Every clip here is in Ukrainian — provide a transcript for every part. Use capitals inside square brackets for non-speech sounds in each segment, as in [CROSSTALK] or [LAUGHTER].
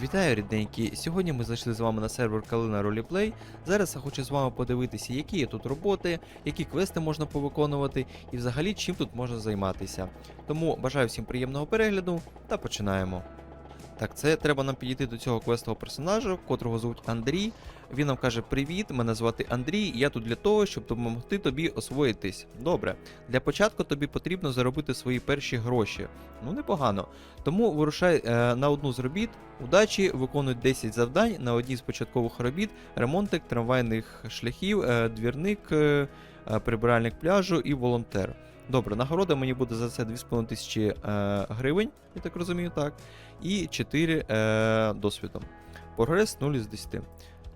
Вітаю, рідненькі! Сьогодні ми зайшли з вами на сервер Калина Роліплей. Зараз я хочу з вами подивитися, які є тут роботи, які квести можна повиконувати і взагалі чим тут можна займатися. Тому бажаю всім приємного перегляду та починаємо. Так, це треба нам підійти до цього квестового персонажа, котрого звуть Андрій. Він нам каже: Привіт, мене звати Андрій, я тут для того, щоб допомогти тобі освоїтись. Добре, для початку тобі потрібно заробити свої перші гроші. Ну, непогано. Тому вирушай е, на одну з робіт. Удачі, виконуй 10 завдань на одній з початкових робіт: ремонтик трамвайних шляхів, е, двірник, е, прибиральник пляжу і волонтер. Добре, нагорода мені буде за це 2,5 тисячі е, гривень, я так розумію, так. І 4 е, досвідом. Прогрес 0 із 10.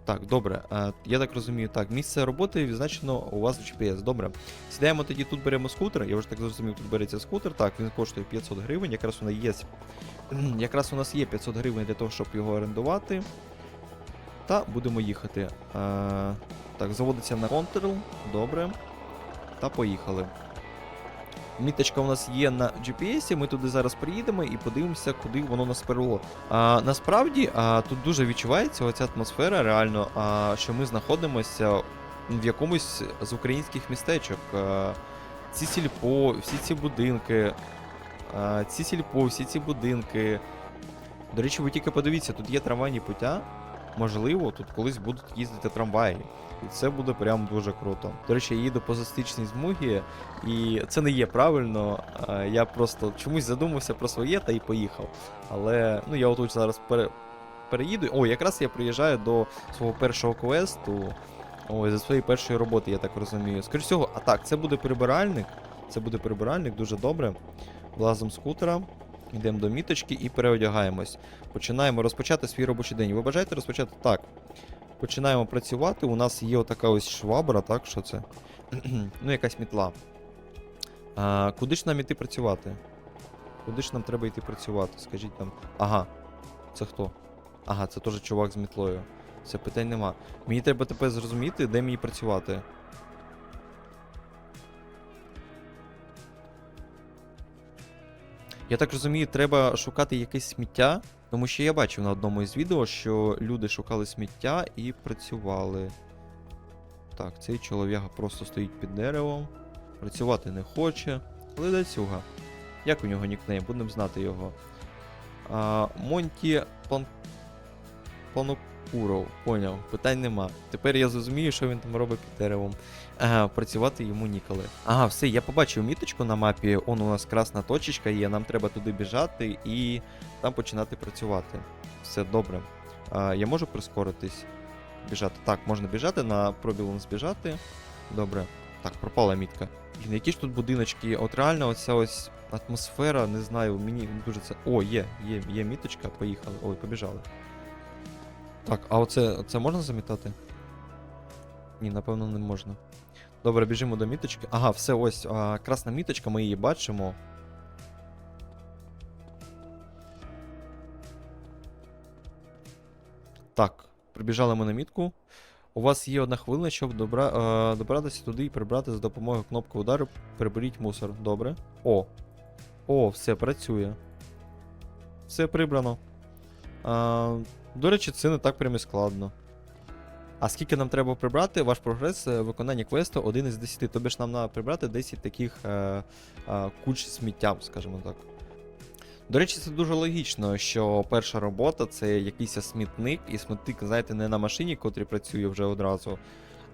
Так, добре. Е, я так розумію, так, місце роботи відзначено у вас в GPS. Добре. Сідаємо тоді, тут беремо скутер. Я вже так зрозумів, тут береться скутер. Так, він коштує 500 гривень. Якраз у нас є. Якраз у нас є 500 гривень для того, щоб його орендувати. Та будемо їхати. Е, так, заводиться на Control. Добре. Та поїхали. Міточка у нас є на GPS, ми туди зараз приїдемо і подивимося, куди воно нас привело. А, насправді а, тут дуже відчувається оця атмосфера, реально, а, що ми знаходимося в якомусь з українських містечок. А, ці сільпо, всі ці будинки, а, ці сільпо, всі ці будинки. До речі, ви тільки подивіться, тут є трамвайні путя. Можливо, тут колись будуть їздити трамваї. І це буде прям дуже круто. До речі, я їду по застичній змугі, і це не є правильно. Я просто чомусь задумався про своє та й поїхав. Але ну я отут зараз пере... переїду. О, якраз я приїжджаю до свого першого квесту. Ой, за своєї першої роботи, я так розумію. Скоріше всього, а так, це буде прибиральник. Це буде прибиральник, дуже добре. Влазимо з скутера, йдемо до міточки і переодягаємось. Починаємо розпочати свій робочий день. Ви бажаєте розпочати? Так. Починаємо працювати. У нас є отака ось швабра, так? Що це? [CLEARS THROAT] ну, якась мітла. А, куди ж нам іти працювати? Куди ж нам треба йти працювати? Скажіть нам. Ага. Це хто? Ага, це теж чувак з мітлою. Це питань нема. Мені треба тепер зрозуміти, де мені працювати. Я так розумію, треба шукати якесь сміття, тому що я бачив на одному із відео, що люди шукали сміття і працювали. Так, цей чолов'яга просто стоїть під деревом, працювати не хоче. Ледацюга. Як у нього нікнейм? Будемо знати його. Монті План... Планокуров. Поняв, питань нема. Тепер я зрозумію, що він там робить під деревом. Ага, працювати йому ніколи. Ага, все, я побачив міточку на мапі. Он у нас красна точечка є, нам треба туди біжати і там починати працювати. Все добре. А, я можу прискоритись? Біжати. Так, можна біжати, на пробілом збіжати. Добре. Так, пропала мітка. Блін, які ж тут будиночки? От реально, оця ось атмосфера, не знаю, мені дуже це. О, є, є, є міточка, поїхали. Ой, побіжали. Так, а оце це можна замітати? Ні, напевно, не можна. Добре, біжимо до міточки. Ага, все, ось а, красна міточка, ми її бачимо. Так, прибіжали ми на мітку. У вас є одна хвилина, щоб добра, е, добратися туди і прибрати за допомогою кнопки удару. Приберіть мусор. Добре. О. О, все працює. Все прибрано. А, до речі, це не так прям і складно. А скільки нам треба прибрати? Ваш прогрес е, виконання квесту 1 із 10. Тобі ж нам треба прибрати 10 таких е, е, куч сміттям, скажімо так. До речі, це дуже логічно, що перша робота це якийсь смітник, і смітник, знаєте, не на машині, котрі працює вже одразу,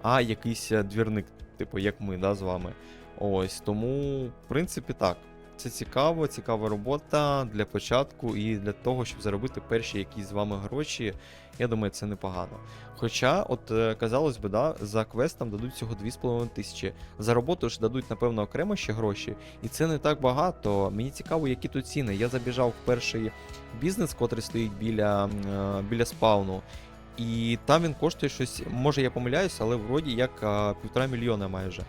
а якийсь е, двірник, типу, як ми, да, з вами. Ось, тому, в принципі, так. Це цікаво, цікава робота для початку і для того, щоб заробити перші якісь з вами гроші. Я думаю, це непогано. Хоча, от е, казалось би, да, за квест там дадуть всього 2,5 тисячі. За роботу ж дадуть, напевно, окремо ще гроші. І це не так багато. Мені цікаво, які тут ціни. Я забіжав в перший бізнес, котрий стоїть біля, е, біля спауну. І там він коштує щось, може я помиляюсь, але вроді як а, півтора мільйона майже.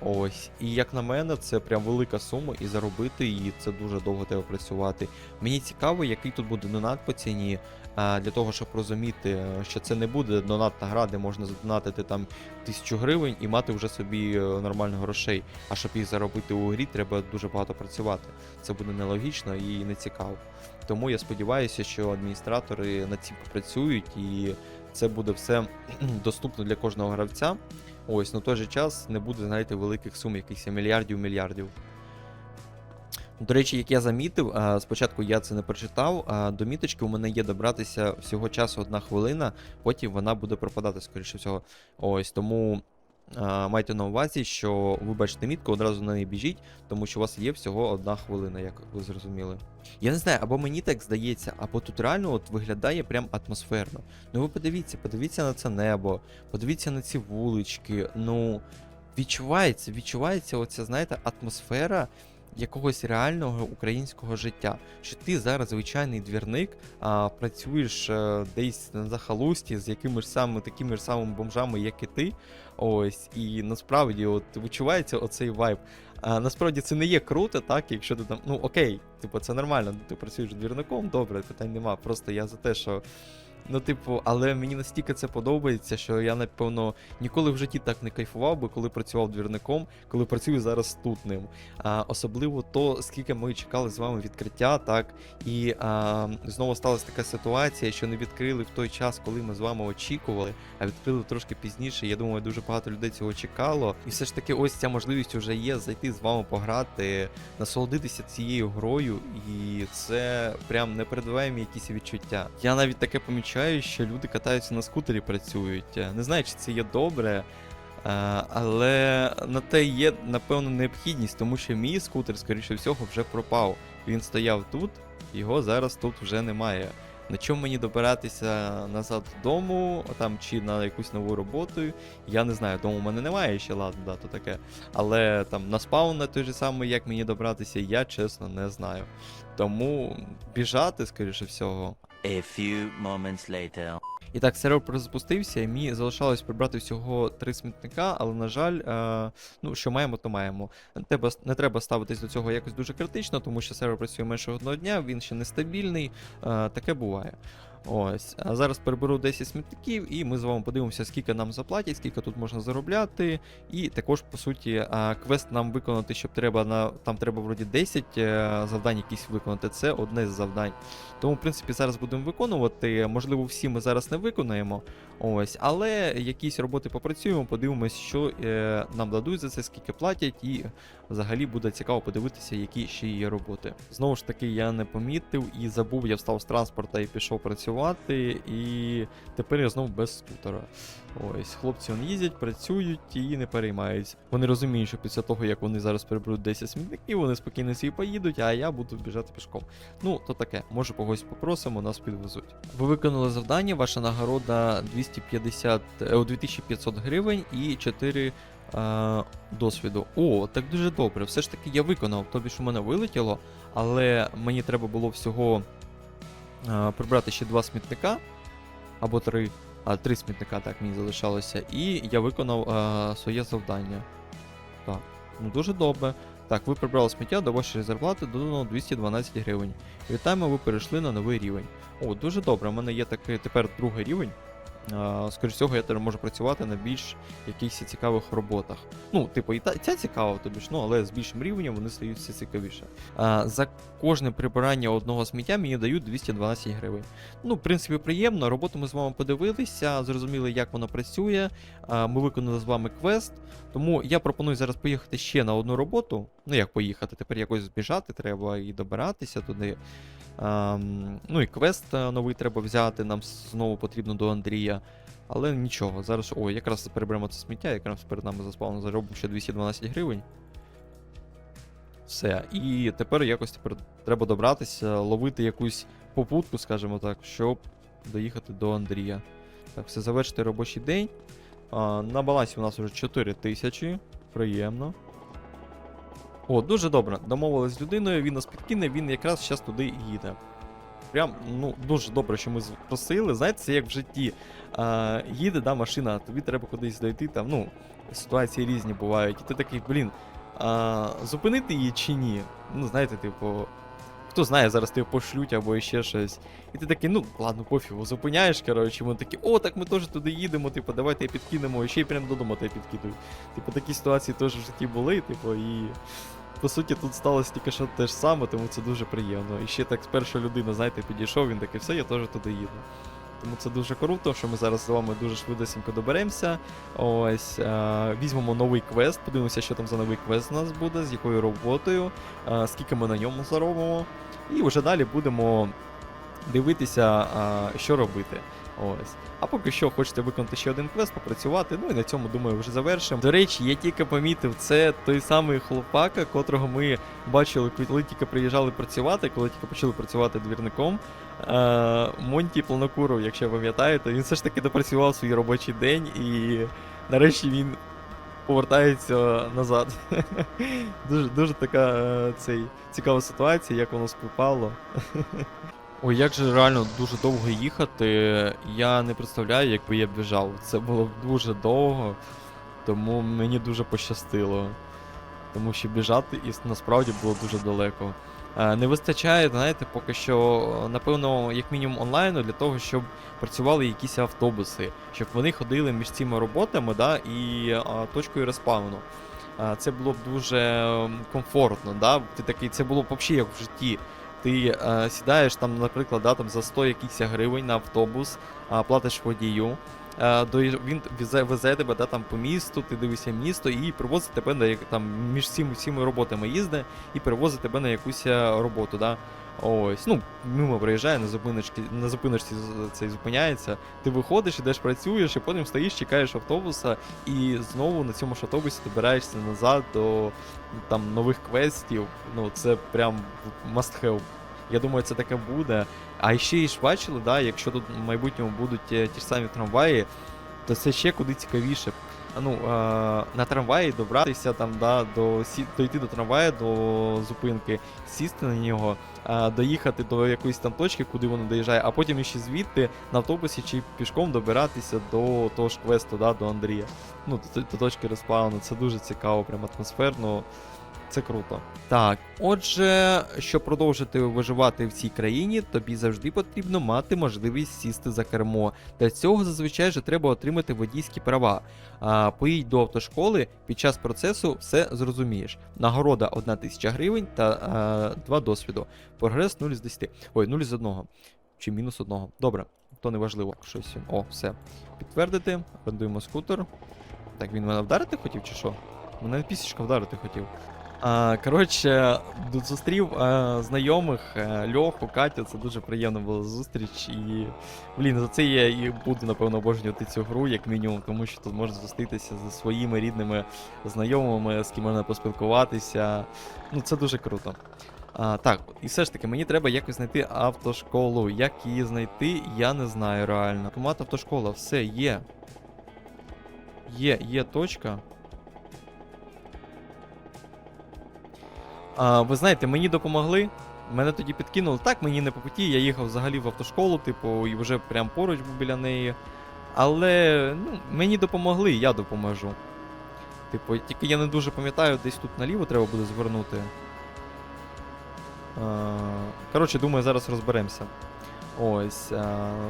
Ось, і як на мене, це прям велика сума, і заробити її це дуже довго треба працювати. Мені цікаво, який тут буде донат по ціні, для того, щоб розуміти, е, що це не буде донатна гра, де можна задонатити там тисячу гривень і мати вже собі е, нормально грошей. А щоб їх заробити у грі, треба дуже багато працювати. Це буде нелогічно і не цікаво. Тому я сподіваюся, що адміністратори над цим попрацюють і це буде все [CLEARS THROAT] доступно для кожного гравця. Ось, на той же час не буде, знаєте, великих сум, якихось мільярдів мільярдів. До речі, як я замітив, спочатку я це не прочитав, а до міточки у мене є добратися всього часу одна хвилина, потім вона буде пропадати, скоріше всього. Ось тому майте на увазі, що ви бачите мітку, одразу на неї біжіть, тому що у вас є всього одна хвилина, як ви зрозуміли. Я не знаю, або мені так здається, або тут реально от виглядає прям атмосферно. Ну ви подивіться, подивіться на це небо, подивіться на ці вулички. Ну, відчувається, відчувається оця, знаєте, атмосфера якогось реального українського життя. Що ти зараз звичайний двірник, а працюєш е, десь на захолусті з якимись ж такими ж самими бомжами, як і ти. Ось, і насправді от відчувається оцей вайб. А, насправді це не є круто, так, якщо ти там. Ну окей, типу, це нормально, ти працюєш двірником, добре, питань нема. Просто я за те, що. Ну, типу, але мені настільки це подобається, що я, напевно, ніколи в житті так не кайфував би, коли працював двірником, коли працюю зараз тут ним. А, особливо то, скільки ми чекали з вами відкриття, так, і а, знову сталася така ситуація, що не відкрили в той час, коли ми з вами очікували, а відкрили трошки пізніше. Я думаю, дуже багато людей цього чекало. І все ж таки, ось ця можливість вже є зайти з вами пограти, насолодитися цією грою, і це прям непередаваємі якісь відчуття. Я навіть таке помічаю, що люди катаються на скутері, працюють. Не знаю, чи це є добре. е, Але на те є, напевно, необхідність, тому що мій скутер, скоріше всього, вже пропав. Він стояв тут, його зараз тут вже немає. На чому мені добиратися назад додому, там чи на якусь нову роботу, я не знаю. Дому в мене немає ще, ладно, да, то таке. Але там на спаун на той же самий, як мені добратися, я чесно не знаю. Тому біжати, скоріше всього, A few moments later. і так, сервер перезапустився, і мені залишалось прибрати всього три смітника, але, на жаль, е, ну, що маємо, то маємо. Тебе не треба ставитись до цього якось дуже критично, тому що сервер працює менше одного дня, він ще нестабільний, е, таке буває. Ось, а зараз переберу 10 смітників, і ми з вами подивимося, скільки нам заплатять, скільки тут можна заробляти. І також, по суті, квест нам виконати, щоб треба на. Там треба вроді 10 е, завдань якісь виконати. Це одне з завдань. Тому, в принципі, зараз будемо виконувати. Можливо, всі ми зараз не виконаємо. Ось, але якісь роботи попрацюємо, подивимось, що е, нам дадуть за це, скільки платять, і взагалі буде цікаво подивитися, які ще є роботи. Знову ж таки, я не помітив і забув, я встав з транспорта і пішов працювати, і тепер я знову без скутера. Ось, хлопці вони їздять, працюють і не переймаються. Вони розуміють, що після того, як вони зараз переберуть 10 смітників, вони спокійно собі поїдуть, а я буду біжати пішком. Ну, то таке, може когось попросимо, нас підвезуть. Ви виконали завдання, ваша нагорода 250, е, о, 2500 гривень і 4 е, досвіду. О, так дуже добре. Все ж таки я виконав, тобі ж у мене вилетіло, але мені треба було всього е, прибрати ще два смітника або три. А, три смітника так мені залишалося. І я виконав е, своє завдання. Так, ну дуже добре. Так, ви прибрали сміття до вашої зарплати додано 212 гривень. Вітаємо, ви перейшли на новий рівень. О, дуже добре. У мене є такий тепер другий рівень. А, скоріш всього, я тепер можу працювати на більш якихось цікавих роботах. Ну, типу, і та, ця цікава тобі ж, ну, але з більшим рівнем вони стають все цікавіше. А, за кожне прибирання одного сміття мені дають 212 гривень. Ну, в принципі, приємно. Роботу ми з вами подивилися, зрозуміли, як воно працює. А, Ми виконали з вами квест. Тому я пропоную зараз поїхати ще на одну роботу. Ну, як поїхати, тепер якось збіжати треба і добиратися туди. Ам, ну і квест е, новий треба взяти, нам знову потрібно до Андрія. Але нічого, зараз. Ой, якраз переберемо це сміття, якраз перед нами заспавно заробимо ще 212 гривень. Все. І тепер якось тепер треба добратися, ловити якусь попутку, скажімо так, щоб доїхати до Андрія. Так, все завершити робочий день. А, на балансі у нас вже 4 тисячі. Приємно. О, дуже добре. Домовились з людиною, він нас підкине, він якраз зараз туди їде. Прям ну дуже добре, що ми просили. Знаєте, це як в житті. А, їде да, машина, тобі треба кудись дойти. Там, ну, ситуації різні бувають. І ти такий, блін, а, зупинити її чи ні? Ну, знаєте, типу. Хто знає, зараз тебе пошлють або ще щось. І ти такий, ну ладно, пофігу, зупиняєш, коротше, вони такі, о, так ми теж туди їдемо, типу, давайте підкинемо, і ще й прямо додому тебе підкидують. Типу, такі ситуації теж в житті були, типу, і. По суті, тут сталося тільки що те ж саме, тому це дуже приємно. І ще так перша людина, знаєте, підійшов, він такий, все, я теж туди їду. Тому це дуже круто, що ми зараз з вами дуже швидесенько доберемося. Ось е, візьмемо новий квест, подивимося, що там за новий квест у нас буде, з якою роботою, е, скільки ми на ньому заробимо. І вже далі будемо дивитися, е, що робити. Ось. А поки що хочете виконати ще один квест, попрацювати. Ну і на цьому, думаю, вже завершимо. До речі, я тільки помітив, це той самий хлопака, котрого ми бачили, коли тільки приїжджали працювати, коли тільки почали працювати двірником. Е, Монті Планокуров, якщо пам'ятаєте, він все ж таки допрацював свій робочий день і нарешті він повертається назад. [LAUGHS] дуже, дуже така е, цей, цікава ситуація, як воно співпало. [LAUGHS] Ой, як же реально дуже довго їхати. Я не представляю, якби я біжав. Це було б дуже довго, тому мені дуже пощастило. Тому що біжати і насправді було дуже далеко. Е, Не вистачає, знаєте, поки що, напевно, як мінімум онлайну для того, щоб працювали якісь автобуси, щоб вони ходили між цими роботами да, і а, точкою респауну. А, Це було б дуже комфортно. Да? Ти такий, це було б взагалі як в житті. Ти е, сідаєш там, наприклад, да, там за 100 якихось гривень на автобус, е, платиш водію. Е, до, він везе, везе тебе да, там, по місту, ти дивишся місто і привозить тебе на там, між всіми, всіми роботами їздить і привозить тебе на якусь е, роботу. Да? Ось, ну, мимо приїжджає, на зупиночці, на зупиночці цей зупиняється. Ти виходиш, ідеш, працюєш, і потім стоїш, чекаєш автобуса, і знову на цьому ж автобусі добираєшся назад до там нових квестів. Ну, це прям must have. Я думаю, це таке буде. А ще і ж бачили, да, якщо тут в майбутньому будуть е, ті ж самі трамваї, то це ще куди цікавіше. Ну, е, на трамваї добратися там, да, до, сі, дойти до трамваю, до зупинки, сісти на нього, е, доїхати до якоїсь там точки, куди воно доїжджає, а потім ще звідти на автобусі чи пішком добиратися до того ж квесту, да, до Андрія. Ну, до, до точки розплавлено. Це дуже цікаво, прям атмосферно. Це круто. Так, отже, щоб продовжити виживати в цій країні, тобі завжди потрібно мати можливість сісти за кермо. Для цього зазвичай же треба отримати водійські права. А, поїдь до автошколи, під час процесу все зрозумієш. Нагорода 1 тисяча гривень та а, 2 досвіду. Прогрес 0 з 10. Ой, 0 з 1. Чи мінус 1. Добре, то не важливо. Щось. О, все. Підтвердити. Орендуємо скутер. Так, він мене вдарити хотів чи що? Мене пісічка вдарити хотів. Коротше, зустрів знайомих Льоху, Катю, це дуже приємна була зустріч. І, блін, за це я і буду, напевно, обожнювати цю гру, як мінімум, тому що тут можна зустрітися зі своїми рідними знайомими, з ким можна поспілкуватися. Ну, це дуже круто. А, так, і все ж таки, мені треба якось знайти автошколу. Як її знайти, я не знаю реально. Комат автошкола, все, є. Є, є точка. А, ви знаєте, мені допомогли. Мене тоді підкинули. Так, мені не по путі, я їхав взагалі в автошколу, типу, і вже прям поруч був біля неї. Але ну, мені допомогли, я допоможу. Типу, тільки я не дуже пам'ятаю, десь тут наліво треба буде звернути. Коротше, думаю, зараз розберемося. Ось.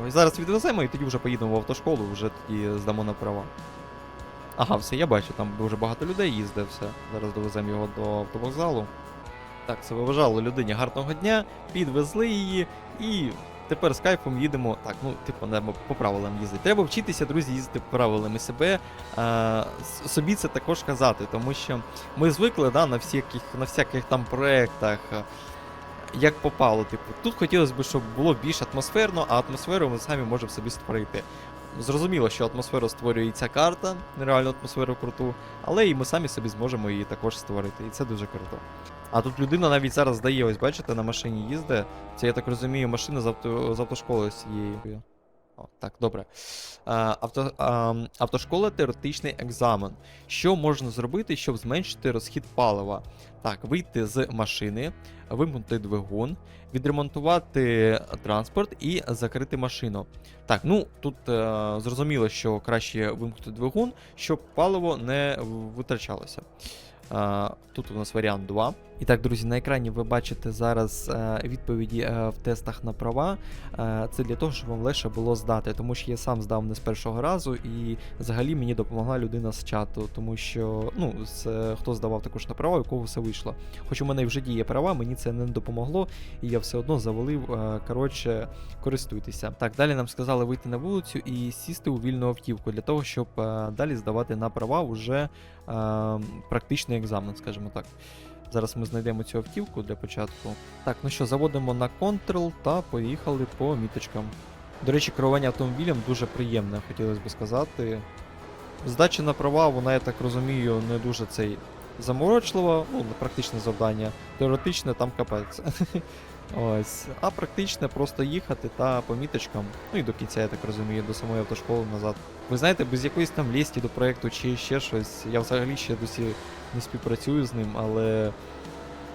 Зараз відвеземо і тоді вже поїдемо в автошколу, вже тоді здамо на права. Ага, все, я бачу, там дуже багато людей їздить, все. Зараз довеземо його до автовокзалу. Так, це виважало людині гарного дня, підвезли її і тепер з кайфом їдемо. Так, ну, типу, не, по правилам їздити. Треба вчитися, друзі, їздити по правилам себе а, собі це також казати, тому що ми звикли да, на, всяких, на всяких там проєктах. Як попало, типу, тут хотілося б, щоб було більш атмосферно, а атмосферу ми самі можемо собі створити. Зрозуміло, що атмосферу створює і ця карта, нереальну атмосферу круту, але і ми самі собі зможемо її також створити, і це дуже круто. А тут людина навіть зараз здає, ось бачите, на машині їздить. Це я так розумію, машина з, авто, з автошколи цією. О, так, добре. А, авто, а, автошкола теоретичний екзамен. Що можна зробити, щоб зменшити розхід палива? Так, вийти з машини, вимкнути двигун, відремонтувати транспорт і закрити машину. Так, ну тут е, зрозуміло, що краще вимкнути двигун, щоб паливо не витрачалося. Е, тут у нас варіант 2. І так, друзі, на екрані ви бачите зараз е, відповіді е, в тестах на права. Е, це для того, щоб вам легше було здати, тому що я сам здав не з першого разу, і взагалі мені допомогла людина з чату, тому що ну, з, хто здавав також на права, у кого все вийшло. Хоч у мене вже діє права, мені це не допомогло, і я все одно завалив. Коротше, користуйтеся. Так, далі нам сказали вийти на вулицю і сісти у вільну автівку для того, щоб далі здавати на права вже е, практичний екзамен, скажімо так. Зараз ми знайдемо цю автівку для початку. Так, ну що, заводимо на Ctrl та поїхали по міточкам. До речі, керування автомобілем дуже приємне, хотілося б сказати. Здача на права, вона, я так розумію, не дуже цей заморочлива, ну, практичне завдання. Теоретичне там капець. [LAUGHS] Ось. А практичне просто їхати та по міточкам. Ну і до кінця, я так розумію, до самої автошколи назад. Ви знаєте, без якоїсь там лісті до проєкту чи ще щось, я взагалі ще досі не співпрацюю з ним, але,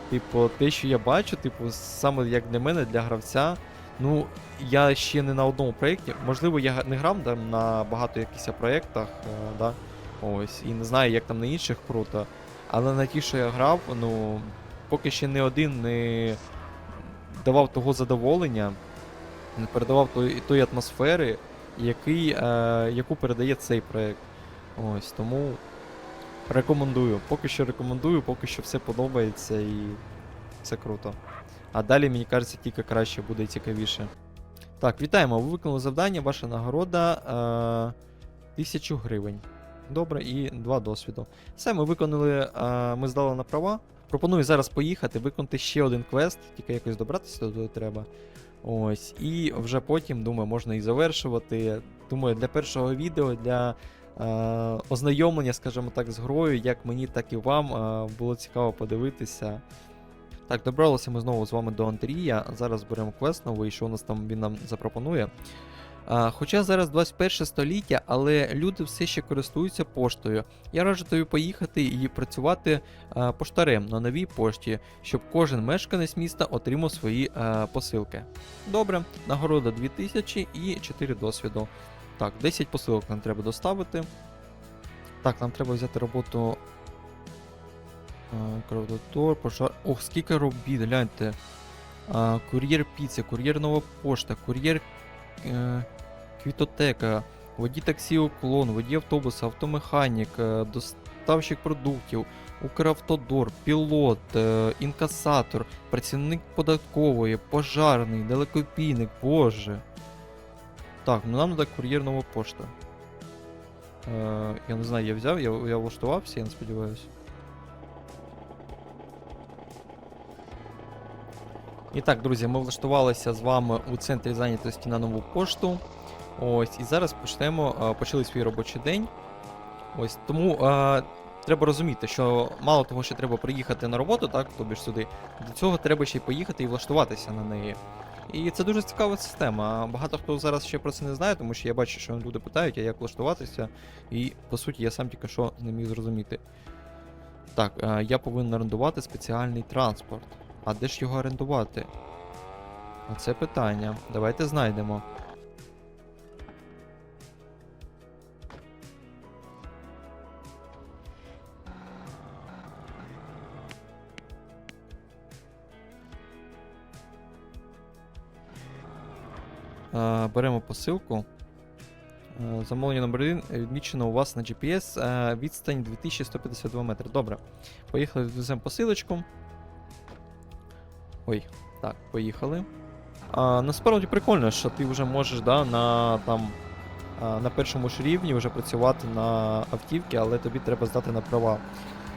типу, те, що я бачу, типу, саме як для мене, для гравця, ну, я ще не на одному проєкті. Можливо, я не грав там на багато якихось проєктах, е, да, ось, і не знаю, як там на інших круто. Але на ті, що я грав, ну, поки ще не один не давав того задоволення, не передавав той, тої атмосфери, який, е, яку передає цей проєкт. Ось, тому рекомендую. Поки що рекомендую, поки що все подобається і все круто. А далі, мені кажеться, тільки краще буде і цікавіше. Так, вітаємо. Ви виконали завдання, ваша нагорода е, 1000 гривень. Добре, і два досвіду. Все, ми виконали, е, ми здали на права. Пропоную зараз поїхати, виконати ще один квест, тільки якось добратися туди треба. Ось, і вже потім, думаю, можна і завершувати. Думаю, для першого відео, для ознайомлення, скажімо так, з грою, як мені, так і вам е, було цікаво подивитися. Так, добралися ми знову з вами до Андрія. Зараз беремо квест новий, що у нас там він нам запропонує. А, хоча зараз 21 століття, але люди все ще користуються поштою. Я раджу тобі поїхати і працювати поштарем на новій пошті, щоб кожен мешканець міста отримав свої посилки. Добре, нагорода 2000 і 4 досвіду. Так, 10 посилок нам треба доставити. Так, нам треба взяти роботу. а, Кровдотор, пожар. Ох, скільки робіт, гляньте. А, кур'єр піци, кур'єр нова пошта, кур'єр е, квітотека, водій таксі уклон, водій автобуса, автомеханік, е, доставщик продуктів, Укравтодор, пілот, е, інкасатор, працівник податкової, пожарний, далекопійник, боже. Так, ну нам треба кур'єр нова пошта. Е, я не знаю, я взяв, я, я влаштувався, я не сподіваюся. І так, друзі, ми влаштувалися з вами у центрі зайнятості на нову пошту. Ось, і зараз почнемо, е, почали свій робочий день. Ось, тому е, треба розуміти, що мало того, що треба приїхати на роботу, так, тобі ж сюди, до цього треба ще й поїхати і влаштуватися на неї. І це дуже цікава система. Багато хто зараз ще про це не знає, тому що я бачу, що люди питають, а як влаштуватися. І по суті я сам тільки що не міг зрозуміти. Так, е, я повинен орендувати спеціальний транспорт. А де ж його орендувати? Оце питання. Давайте знайдемо. Беремо посилку. Е, Замовлення номер 1 відмічено у вас на GPS. е, Відстань 2152 метри. Добре. Поїхали, відвеземо посилочку. Ой, так, поїхали. А, насправді прикольно, що ти вже можеш да, на, там, на першому ж рівні вже працювати на автівці, але тобі треба здати на права.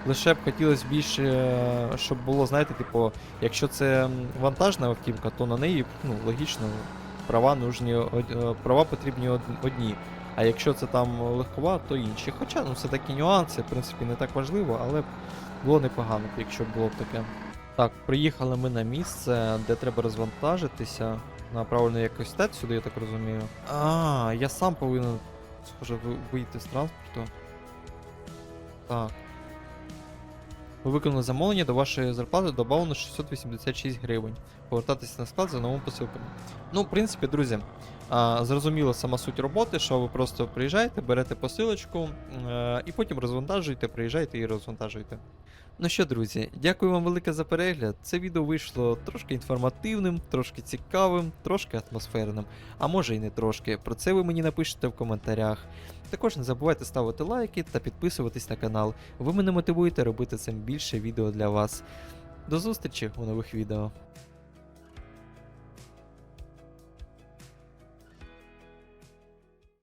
Лише б хотілося більше, щоб було, знаєте, типу, якщо це вантажна автівка, то на неї, ну, логічно, права нужні, е, права потрібні одні. А якщо це там легкова, то інші. Хоча ну, все такі нюанси, в принципі, не так важливо, але було непогано, якщо було б таке. Так, приїхали ми на місце, де треба розвантажитися. на направлено якось стать сюди, я так розумію. А, я сам повинен, схоже, вийти з транспорту. Так. Ви виконали замовлення, до вашої зарплати додано 686 гривень. Повертатися на склад за новими посилками. Ну, в принципі, друзі, зрозуміла сама суть роботи, що ви просто приїжджаєте, берете посилочку е, і потім розвантажуєте, приїжджаєте і розвантажуєте. Ну що, друзі, дякую вам велике за перегляд. Це відео вийшло трошки інформативним, трошки цікавим, трошки атмосферним, а може і не трошки. Про це ви мені напишете в коментарях. Також не забувайте ставити лайки та підписуватись на канал. Ви мене мотивуєте робити цим більше відео для вас. До зустрічі у нових відео.